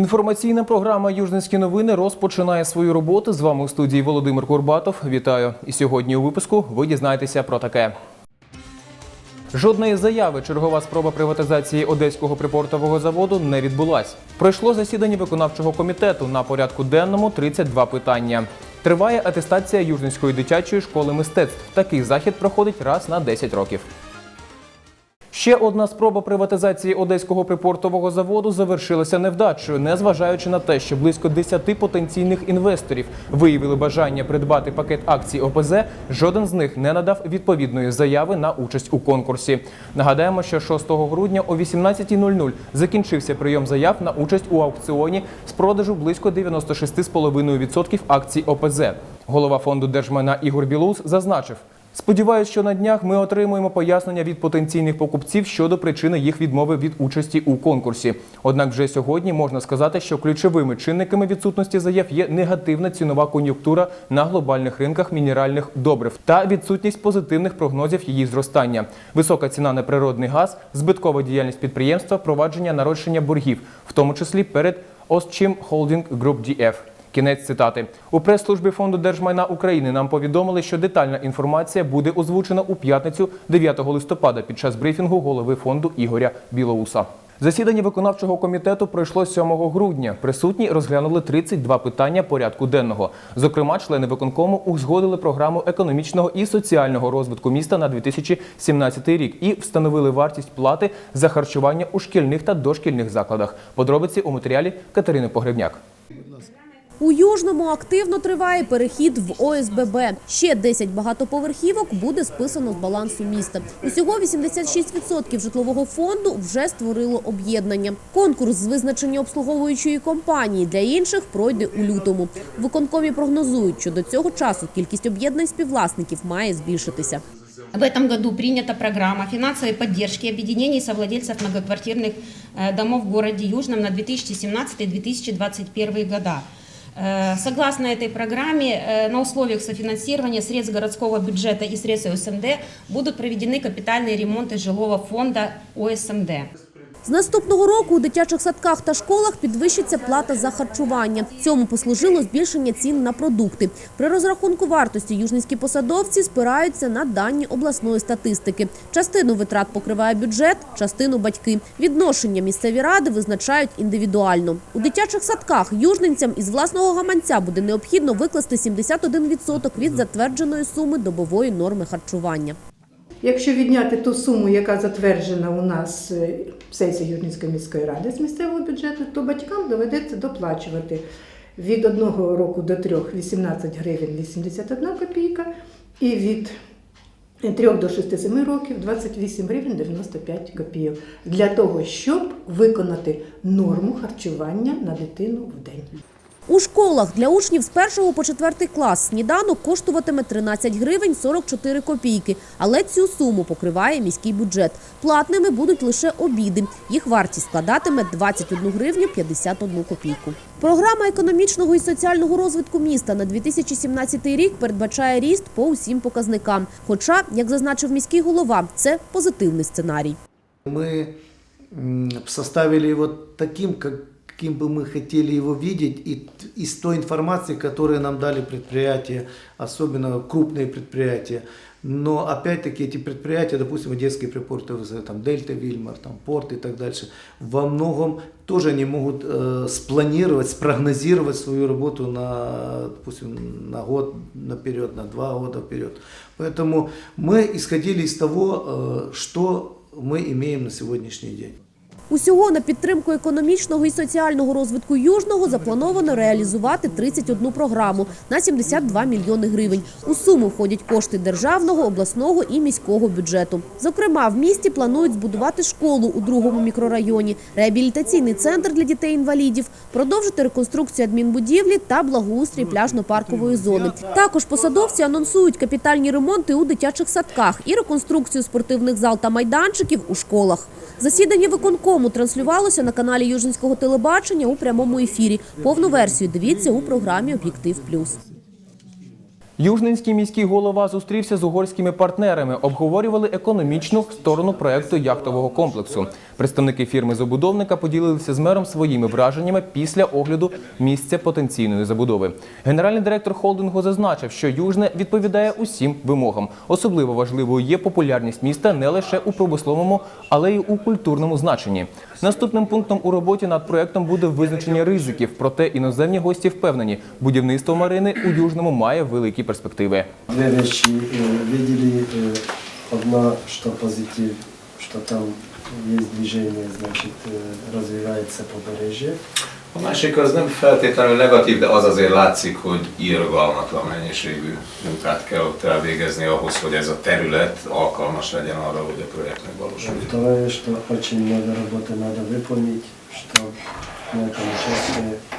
Інформаційна програма Южницькі новини розпочинає свою роботу. З вами у студії Володимир Курбатов. Вітаю. І сьогодні у випуску ви дізнаєтеся про таке. Жодної заяви чергова спроба приватизації одеського припортового заводу не відбулась. Пройшло засідання виконавчого комітету. На порядку денному 32 питання. Триває атестація Южницької дитячої школи мистецтв. Такий захід проходить раз на 10 років. Ще одна спроба приватизації одеського припортового заводу завершилася невдачею, незважаючи на те, що близько 10 потенційних інвесторів виявили бажання придбати пакет акцій ОПЗ. Жоден з них не надав відповідної заяви на участь у конкурсі. Нагадаємо, що 6 грудня о 18.00 закінчився прийом заяв на участь у аукціоні з продажу близько 96,5% акцій ОПЗ. Голова фонду держмайна Ігор Білус зазначив. Сподіваюсь, що на днях ми отримуємо пояснення від потенційних покупців щодо причини їх відмови від участі у конкурсі. Однак вже сьогодні можна сказати, що ключовими чинниками відсутності заяв є негативна цінова кон'юнктура на глобальних ринках мінеральних добрив та відсутність позитивних прогнозів її зростання, висока ціна на природний газ, збиткова діяльність підприємства, провадження нарощення боргів, в тому числі перед Остчим Holding Group DF. Кінець цитати у прес-службі фонду держмайна України нам повідомили, що детальна інформація буде озвучена у п'ятницю 9 листопада під час брифінгу голови фонду Ігоря Білоуса. Засідання виконавчого комітету пройшло 7 грудня. Присутні розглянули 32 питання порядку денного. Зокрема, члени виконкому узгодили програму економічного і соціального розвитку міста на 2017 рік і встановили вартість плати за харчування у шкільних та дошкільних закладах. Подробиці у матеріалі Катерини Погребняк. У Южному активно триває перехід в ОСББ. Ще 10 багатоповерхівок буде списано з балансу міста. Усього 86% житлового фонду вже створило об'єднання. Конкурс з визначення обслуговуючої компанії для інших пройде у лютому. В виконкомі прогнозують, що до цього часу кількість об'єднань співвласників має збільшитися. В этом году принята программа финансовой поддержки объединений совладельцев многоквартирных э, домов в городе Южном на 2017-2021 года. Э, Согласно этой программе, э, на условиях софинансирования средств городского бюджета и средств ОСМД будут проведены капитальные ремонты жилого фонда ОСМД. З наступного року у дитячих садках та школах підвищиться плата за харчування. Цьому послужило збільшення цін на продукти. При розрахунку вартості южницькі посадовці спираються на дані обласної статистики. Частину витрат покриває бюджет, частину батьки. Відношення місцеві ради визначають індивідуально. У дитячих садках южненцям із власного гаманця буде необхідно викласти 71% від затвердженої суми добової норми харчування. Якщо відняти ту суму, яка затверджена у нас е, в сесії Южницької міської ради з місцевого бюджету, то батькам доведеться доплачувати від одного року до трьох 18 гривень 81 копійка і від 3 до 6-7 років 28 гривень 95 копійок для того, щоб виконати норму харчування на дитину в день. У школах для учнів з 1 по 4 клас сніданок коштуватиме 13 гривень 44 копійки, але цю суму покриває міський бюджет. Платними будуть лише обіди. Їх вартість складатиме 21 гривню 51 копійку. Програма економічного і соціального розвитку міста на 2017 рік передбачає ріст по усім показникам. Хоча, як зазначив міський голова, це позитивний сценарій. Мы м, составили его таким, как- каким бы мы хотели его видеть, и из той информации, которую нам дали предприятия, особенно крупные предприятия. Но опять-таки эти предприятия, допустим, Одесский припорт, ОВЗ, там Дельта, Вильмар, там Порт и так дальше, во многом тоже не могут э, спланировать, спрогнозировать свою работу на, допустим, на год наперед, на два года вперед. Поэтому мы исходили из того, э, что мы имеем на сегодняшний день. Усього на підтримку економічного і соціального розвитку Южного заплановано реалізувати 31 програму на 72 мільйони гривень. У суму входять кошти державного, обласного і міського бюджету. Зокрема, в місті планують збудувати школу у другому мікрорайоні, реабілітаційний центр для дітей-інвалідів, продовжити реконструкцію адмінбудівлі та благоустрій пляжно-паркової зони. Також посадовці анонсують капітальні ремонти у дитячих садках і реконструкцію спортивних зал та майданчиків у школах. Засідання виконкому транслювалося на каналі Южинського телебачення у прямому ефірі. Повну версію дивіться у програмі Об'єктив Плюс. Южненський міський голова зустрівся з угорськими партнерами, обговорювали економічну сторону проекту яхтового комплексу. Представники фірми забудовника поділилися з мером своїми враженнями після огляду місця потенційної забудови. Генеральний директор холдингу зазначив, що Южне відповідає усім вимогам. Особливо важливою є популярність міста не лише у промисловому, але й у культурному значенні. Наступним пунктом у роботі над проектом буде визначення ризиків. Проте іноземні гості впевнені, будівництво Марини у Южному має великі перспективи. Две вещи э. Э, Одна, что позитив, что там есть движение, значит, э, развивается побережье. A másik az nem feltétlenül negatív, de az azért látszik, hogy irgalmatlan mennyiségű munkát kell ott elvégezni ahhoz, hogy ez a terület alkalmas legyen arra, hogy a projekt megvalósuljon. Второе, что очень много работы надо выполнить, чтобы на этом участке сделать этот проект.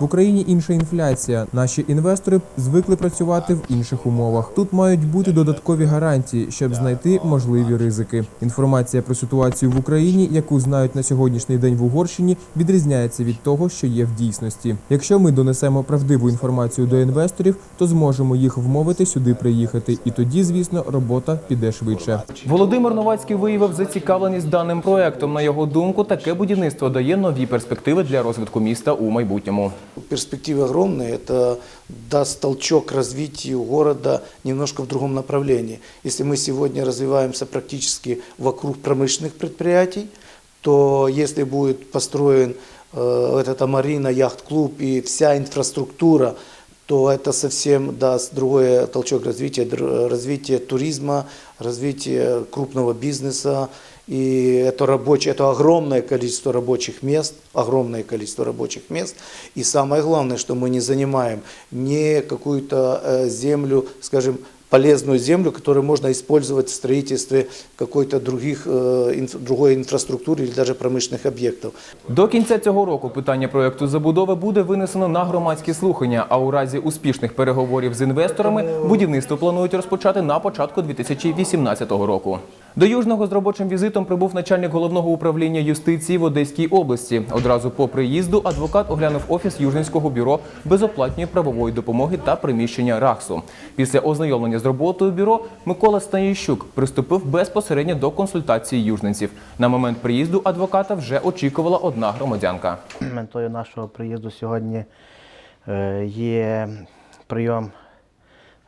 В Україні інша інфляція. Наші інвестори звикли працювати в інших умовах. Тут мають бути додаткові гарантії, щоб знайти можливі ризики. Інформація про ситуацію в Україні, яку знають на сьогоднішній день в Угорщині, відрізняється від того, що є в дійсності. Якщо ми донесемо правдиву інформацію до інвесторів, то зможемо їх вмовити сюди приїхати, і тоді, звісно, робота піде швидше. Володимир Новацький виявив зацікавленість даним проектом. На його думку, таке будівництво дає нові перспективи для розвитку міста у майбутньому. Перспективы огромные. Это даст толчок развитию города немножко в другом направлении. Если мы сегодня развиваемся практически вокруг промышленных предприятий, то если будет построен э, этот Амарина, яхт-клуб и вся инфраструктура, то это совсем даст другой толчок развития, др- развития туризма, развития крупного бизнеса. И это рабочее, это огромное количество рабочих мест, огромное количество рабочих мест. И самое главное, что мы не занимаем не какую-то э, землю, скажем, полезную землю, которую можно использовать в строительстве какой-то других, э, инф- другой инфраструктуры или даже промышленных объектов. До кінця цього року питання проекту забудови буде винесено на громадські слухання. А у разі успішних переговорів з інвесторами будівництво планують розпочати на початку 2018 року. До Южного з робочим візитом прибув начальник головного управління юстиції в Одеській області. Одразу по приїзду адвокат оглянув офіс Южненського бюро безоплатної правової допомоги та приміщення РАХСу. Після ознайомлення з роботою бюро Микола Станіщук приступив безпосередньо до консультації южненців. На момент приїзду адвоката вже очікувала одна громадянка. Метою нашого приїзду сьогодні е, є прийом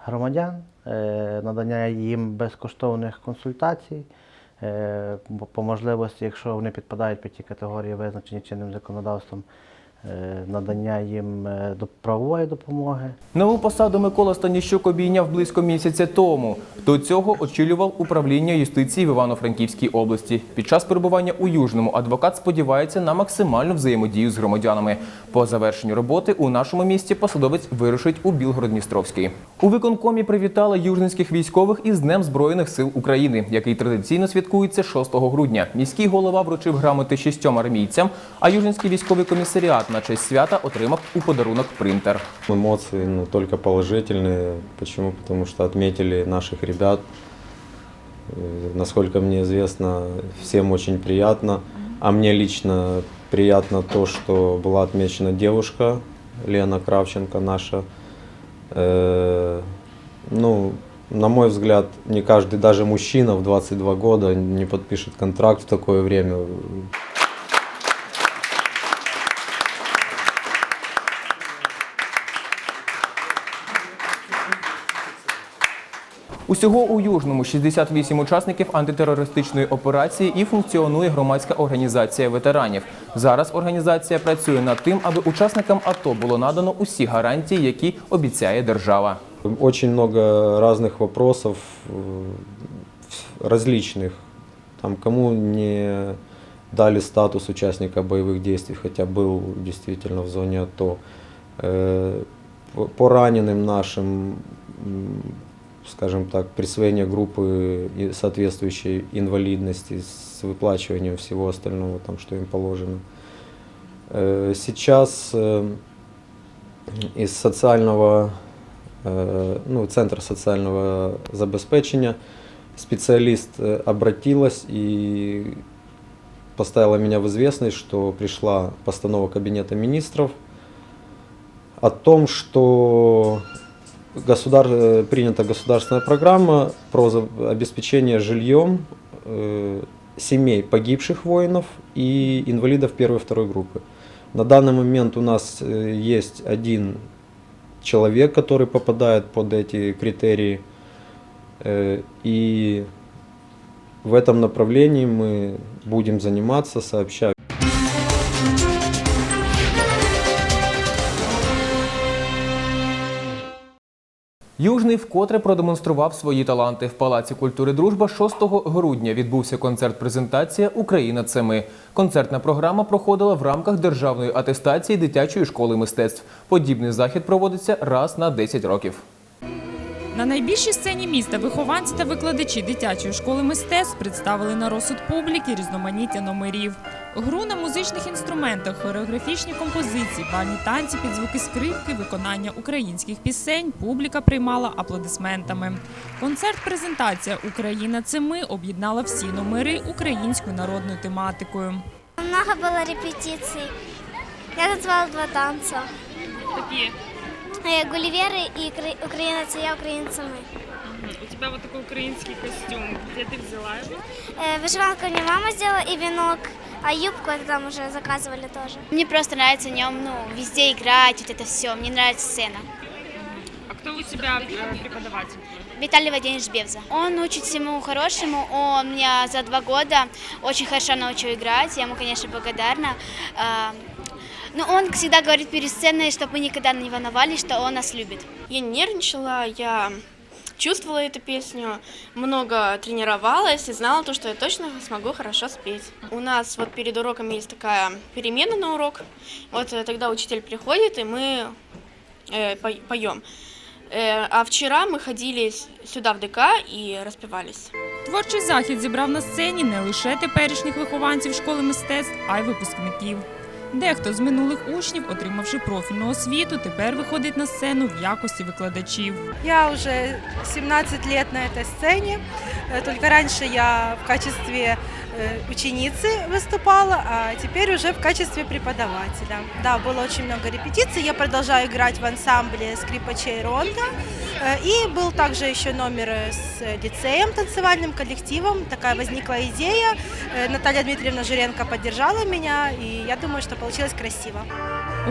громадян, е, надання їм безкоштовних консультацій. е, По можливості, якщо вони підпадають під ті категорії, визначені чинним законодавством, надання їм е, правової допомоги. Нову посаду Микола Станіщук обійняв близько місяця тому. До цього очолював управління юстиції в Івано-Франківській області. Під час перебування у Южному адвокат сподівається на максимальну взаємодію з громадянами. По завершенню роботи у нашому місті посадовець вирушить у Білгород-Дністровський. У виконкомі привітали южненських військових із Днем Збройних сил України, який традиційно святкується 6 грудня. Міський голова вручив грамоти шістьом армійцям, а южненський військовий комісаріат на честь свята отримав у подарунок принтер. Эмоции ну, только положительные. Почему? Потому что отметили наших ребят. Э, Насколько мне известно, всем очень приятно. А мне лично приятно то, что была отмечена девушка Лена Кравченко наша. Э, Ну, на мой взгляд, не каждый, даже мужчина в 22 года не подпишет контракт в такое время. Усього у Южному 68 учасників антитерористичної операції і функціонує громадська організація ветеранів. Зараз організація працює над тим, аби учасникам АТО було надано усі гарантії, які обіцяє держава. Очень много разных вопросов, э, различных. Там кому не дали статус участника боевых действий, хотя был действительно в зоне АТО. Э, по- По раненым нашим, м, скажем так, присвоение группы соответствующей инвалидности с выплачиванием всего остального, там, что им положено. Э, Сейчас э, из социального э, ну, Центр социального забезпечения специалист обратилась и поставила меня в известность, что пришла постанова Кабинета министров о том, что государ... э, принята государственная программа про обеспечение жильем э, семей погибших воинов и инвалидов первой и второй группы. На данный момент у нас э, есть один человек, который попадает под эти критерии. И в этом направлении мы будем заниматься, сообща Южний вкотре продемонстрував свої таланти. В Палаці культури Дружба 6 грудня відбувся концерт-презентація Україна це ми. Концертна програма проходила в рамках державної атестації дитячої школи мистецтв. Подібний захід проводиться раз на 10 років. На найбільшій сцені міста вихованці та викладачі дитячої школи мистецтв представили на розсуд публіки різноманіття номерів. Гру на музичних інструментах, хореографічні композиції, бальні танці під звуки скрипки, виконання українських пісень публіка приймала аплодисментами. Концерт-презентація Україна це ми об'єднала всі номери українською народною тематикою. Много было репетиций. Я танцевала два танца. Такі Гулливеры и Укра- Украина це я, українці ми. у тебе вот такий український костюм. Де ти взяла його? Э, Вышивалку мне мама сделала и венок, а юбку это там уже заказывали тоже. Мне просто нравится в нем, ну, везде играть, вот это все. Мне нравится сцена. А хто у тебе преподаватель? Виталий Владимирович Бевза. Он учит всему хорошему. Он меня за два года очень хорошо научил играть. Я ему, конечно, благодарна. А, Но он всегда говорит перед сценой, чтобы мы никогда не волновались, что он нас любит. Я нервничала, я чувствовала эту песню, много тренировалась и знала то, что я точно смогу хорошо спеть. У нас вот перед уроком есть такая перемена на урок. Вот э, тогда учитель приходит, и мы э, пой- поем. Э, а вчера мы ходили с- сюда в ДК и распевались. Творчий захід зібрав на сцені не лише теперішніх вихованців школи мистецтв, а й випускників. Дехто з минулих учнів, отримавши профільну освіту, тепер виходить на сцену в якості викладачів. Я уже 17 лет на этой сцене. Э, Только раньше я в качестве э, ученицы выступала, а теперь уже в качестве преподавателя. Да, было очень много репетиций. Я продолжаю играть в ансамбле скрипачей Ронда. Э, И был также еще номер э, с лицеем, танцевальным коллективом. Такая возникла идея. Э, Наталья Дмитриевна Жиренко поддержала меня, и я думаю, что получилось красиво.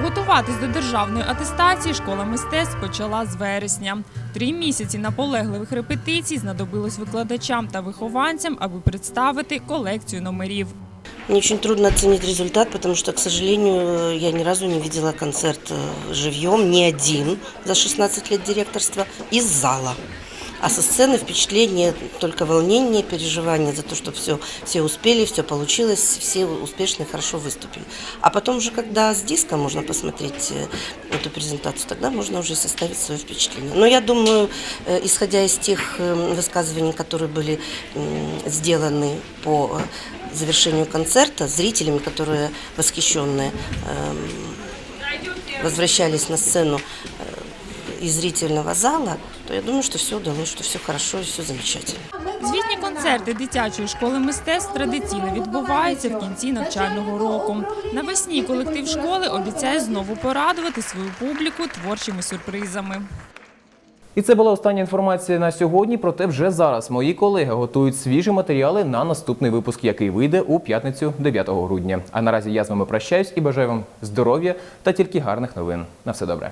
Готуватись до державної атестації школа мистецтв почала з вересня. Три місяці наполегливих репетицій знадобилось викладачам та вихованцям, аби представити колекцію номерів. Мне очень трудно оценить результат, потому что, к сожалению, я ни разу не видела концерт э, живьем, ни один за 16 лет директорства, из зала. А со сцены впечатление, только волнение, переживание за то, что все, все успели, все получилось, все успешно и хорошо выступили. А потом уже, когда с диска можно посмотреть э, эту презентацию, тогда можно уже составить свое впечатление. Но я думаю, э, исходя из тех э, высказываний, которые были сделаны по завершению концерта, зрителями, которые восхищенные, эм, возвращались на сцену из зрительного зала, то я думаю, что все удалось, что все хорошо и все замечательно. Звітні концерти дитячої школи мистецтв традиційно відбуваються в кінці навчального року. Навесні колектив школи обіцяє знову порадувати свою публіку творчими сюрпризами. І це була остання інформація на сьогодні. Проте вже зараз мої колеги готують свіжі матеріали на наступний випуск, який вийде у п'ятницю 9 грудня. А наразі я з вами прощаюсь і бажаю вам здоров'я та тільки гарних новин. На все добре.